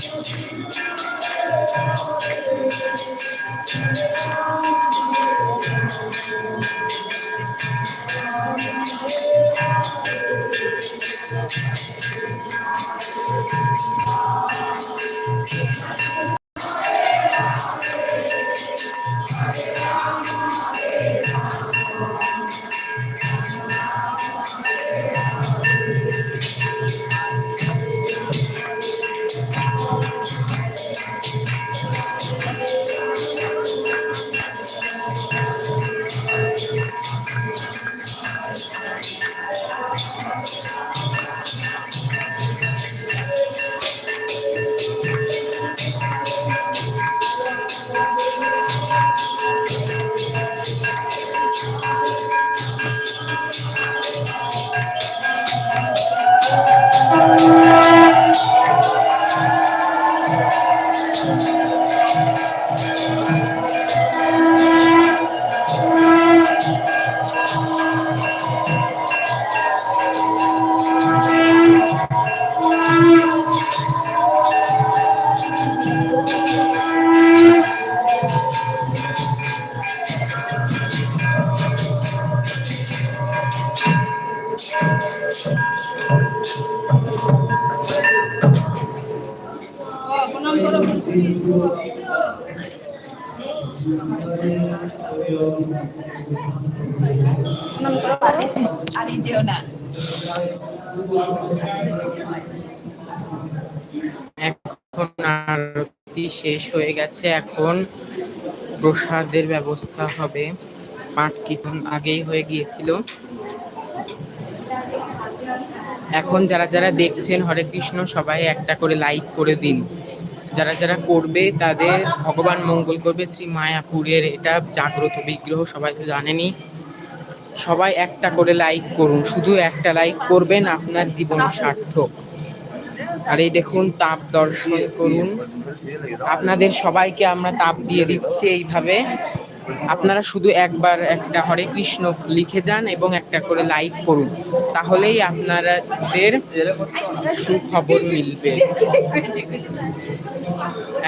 thank you. আরে যেও এখন আরতি শেষ হয়ে গেছে। এখন প্রসাদের ব্যবস্থা হবে। পাঠ কীর্তন আগেই হয়ে গিয়েছিল। এখন যারা যারা দেখছেন হরে কৃষ্ণ, সবাই একটা করে লাইক করে দিন। যারা যারা করবে তাদের ভগবান মঙ্গল করবে, শ্রী মায়াপুরের এটা জাগ্রত বিগ্রহ, সবাই তো জানেনি। সবাই একটা করে লাইক করুন, শুধু একটা লাইক করবেন আপনার জীবন সার্থক। আর এই দেখুন, তাপ দর্শন করুন। আপনাদের সবাইকে আমরা তাপ দিয়ে দিচ্ছি এইভাবে। আপনারা শুধু একবার একটা হরে কৃষ্ণ লিখে যান এবং একটা করে লাইক করুন, তাহলেই আপনাদের সুখবর মিলবে।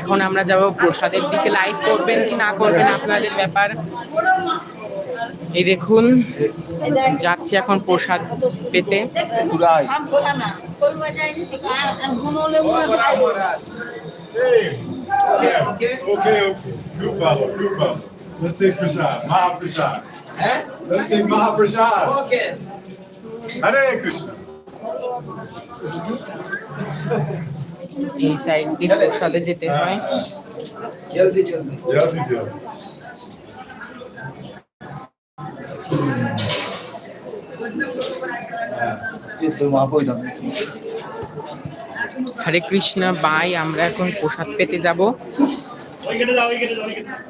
এখন আমরা যাব প্রসাদের দিকে। লাইক করবেন কি না করবেন আপনাদের ব্যাপার? এই দেখুন, যাচ্ছি এখন প্রসাদ পেতে. Let's take Prashad, Mahaprasad. Let's take Mahaprasad. Okay. Hare Krishna. এই সাইড দিয়ে প্রসাদে যেতে হয় জলদি জলদি কই যাবে হরে কৃষ্ণ বাই আমরা এখন প্রসাদ পেতে যাব আমরা চলে যাচ্ছি ওর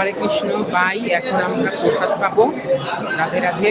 হরে কৃষ্ণ বাই। এখন আমরা প্রসাদ পাবো। রাধে রাধে।